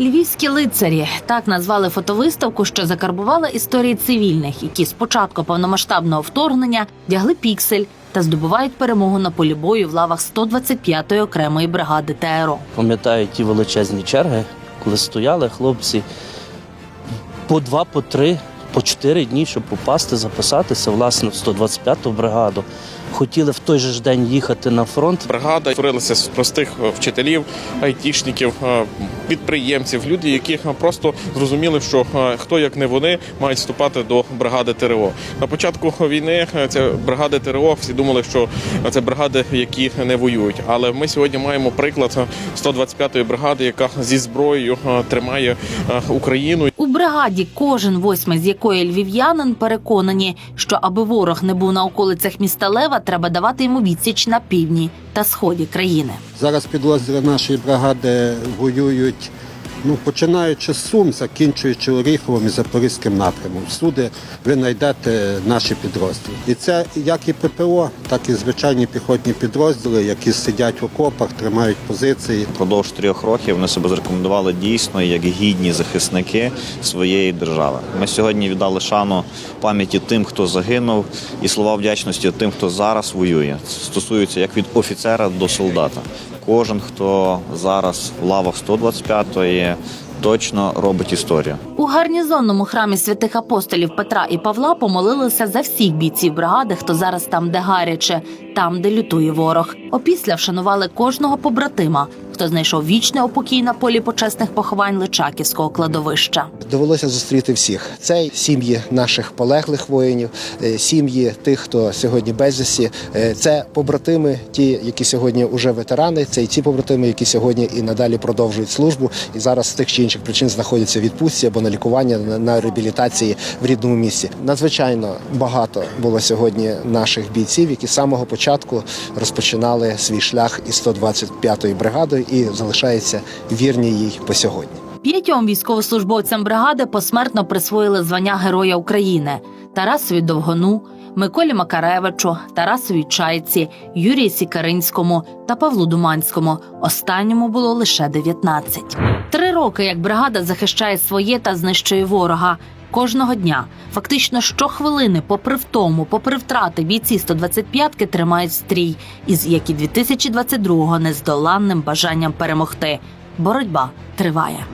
Львівські лицарі так назвали фотовиставку, що закарбувала історії цивільних, які з початку повномасштабного вторгнення дягли піксель та здобувають перемогу на полі бою в лавах 125-ї окремої бригади ТРО. Пам'ятаю ті величезні черги, коли стояли хлопці по два, по три, по чотири дні, щоб попасти, записатися власне в 125-ту бригаду. Хотіли в той же ж день їхати на фронт. Бригада створилася з простих е, вчителів, айтішників, е, підприємців, люди, які е, просто зрозуміли, що хто як не вони мають вступати до бригади ТРО. На початку війни це бригади ТРО. Всі думали, що це бригади, які не воюють. Але ми сьогодні маємо приклад е, 125-ї бригади, яка зі зброєю тримає Україну. Бригаді кожен восьмий, з якої львів'янин переконані, що аби ворог не був на околицях міста Лева, треба давати йому відсіч на півдні та сході країни. Зараз підрозділи нашої бригади воюють, ну, починаючи з Сум, закінчуючи Оріховим і Запорізьким напрямом. Всюди ви знайдете наші підрозділи. І це як і ППО, так і звичайні піхотні підрозділи, які сидять в окопах, тримають позиції. Впродовж трьох років вони себе зарекомендували дійсно як гідні захисники своєї держави. Ми сьогодні віддали шану пам'яті тим, хто загинув, і слова вдячності тим, хто зараз воює. Стосується як від офіцера до солдата. Кожен, хто зараз в лавах 125-ї, точно робить історію. У гарнізонному храмі святих апостолів Петра і Павла помолилися за всіх бійців бригади, хто зараз там, де гаряче, там, де лютує ворог. Опісля вшанували кожного побратима, хто знайшов вічне упокій на полі почесних поховань Личаківського кладовища. Довелося зустріти всіх. Це сім'ї наших полеглих воїнів, е, сім'ї тих, хто сьогодні безвісті. Е, Це побратими, ті, які сьогодні вже ветерани. Це і ті побратими, які сьогодні і надалі продовжують службу, і зараз з тих чи інших причин знаходяться відпустці або на лікуванні на- на реабілітації в рідному місці. Надзвичайно багато було сьогодні наших бійців, які з самого початку розпочинали свій шлях із 125-ї бригадою і залишаються вірні їй по сьогодні. П'ятьом військовослужбовцям бригади посмертно присвоїли звання Героя України Тарасові Довгону, Миколі Макаревичу, Тарасові Чайці, Юрію Сікаринському та Павлу Думанському. Останньому було лише 19. Три роки як бригада захищає своє та знищує ворога. Кожного дня, фактично щохвилини, попри втому, попри втрати, бійці 125-ки тримають стрій із як і 2022-го нездоланним бажанням перемогти. Боротьба триває.